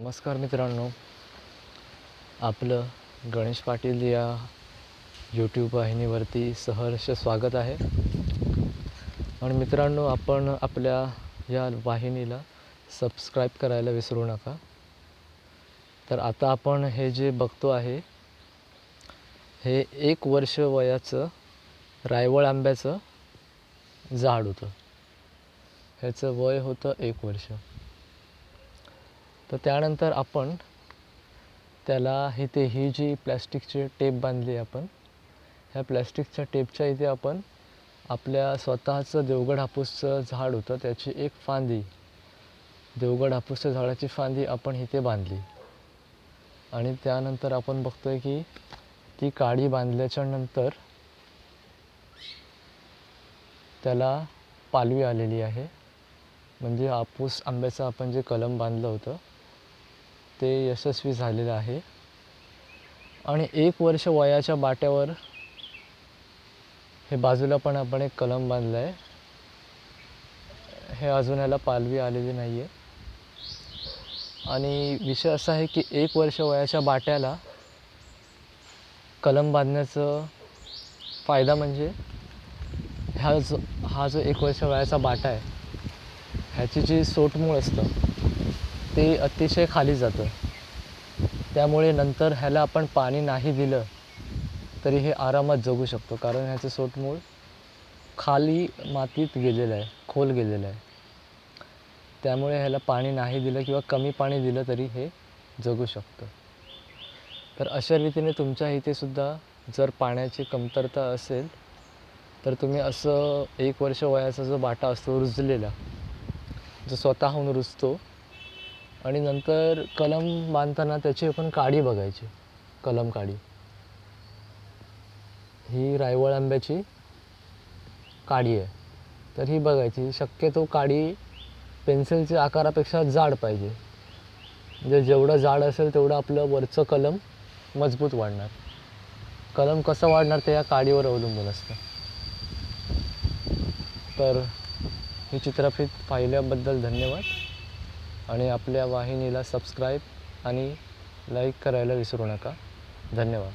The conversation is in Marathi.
नमस्कार मित्रांनो. आपलं गणेश पाटील या यूट्यूब वाहिनीवरती सहर्ष स्वागत आहे. आणि मित्रांनो आपण आपल्या या वाहिनीला सबस्क्राईब करायला विसरू नका. तर आता आपण हे जे बघतो आहे हे एक वर्ष वयाचं रायवळ आंब्याचं झाड होतं. ह्याचं वय होतं एक वर्ष. तर त्यानंतर आपण त्याला इथे ही जी प्लॅस्टिकची टेप बांधली आपण ह्या प्लॅस्टिकच्या टेपच्या इथे आपण आपल्या स्वतःचं देवगड हापूसचं झाड होतं त्याची एक फांदी देवगड हापूसच्या झाडाची फांदी आपण इथे बांधली. आणि त्यानंतर आपण बघतोय की ती काडी बांधल्याच्या नंतर त्याला पालवी आलेली आहे. म्हणजे हापूस आंब्याचं आपण जे कलम बांधलं होतं ते यशस्वी झालेलं आहे. आणि एक वर्ष वयाच्या बाट्यावर हे बाजूला पण आपण एक कलम बांधलं आहे हे अजून याला पालवी आलेली नाही आहे आणि विषय असा आहे की एक वर्ष वयाच्या बाट्याला कलम बांधण्याचं फायदा म्हणजे ह्या जो हा जो एक वर्ष वयाचा बाटा आहे ह्याची जी सोटमूळ असतं ते अतिशय खाली जातं. त्यामुळे नंतर ह्याला आपण पाणी नाही दिलं तरी हे आरामात जगू शकतो. कारण ह्याचं सोटमूळ खाली मातीत गेलेलं आहे खोल गेलेलं आहे. त्यामुळे ह्याला पाणी नाही दिलं किंवा कमी पाणी दिलं तरी हे जगू शकतं. तर अशा रीतीने तुमच्या इथे सुद्धा जर पाण्याची कमतरता असेल तर तुम्ही असं एक वर्ष वयाचा जो बाटा असतो रुजलेला जो स्वतःहून रुजतो आणि नंतर कलम बांधताना त्याची आपण काडी बघायची. कलम काडी. ही रायवळ आंब्याची काडी आहे. तर ही बघायची. शक्यतो काडी पेन्सिलच्या आकारापेक्षा जाड पाहिजे. म्हणजे जेवढं जाड असेल तेवढं आपलं वरचं कलम मजबूत वाढणार. कलम कसं वाढणार ते या काडीवर अवलंबून असतं. तर ही चित्रफित पाहिल्याबद्दल धन्यवाद. आणि आपल्या वाहिनीला सबस्क्राईब आणि लाईक करायला विसरू नका. धन्यवाद.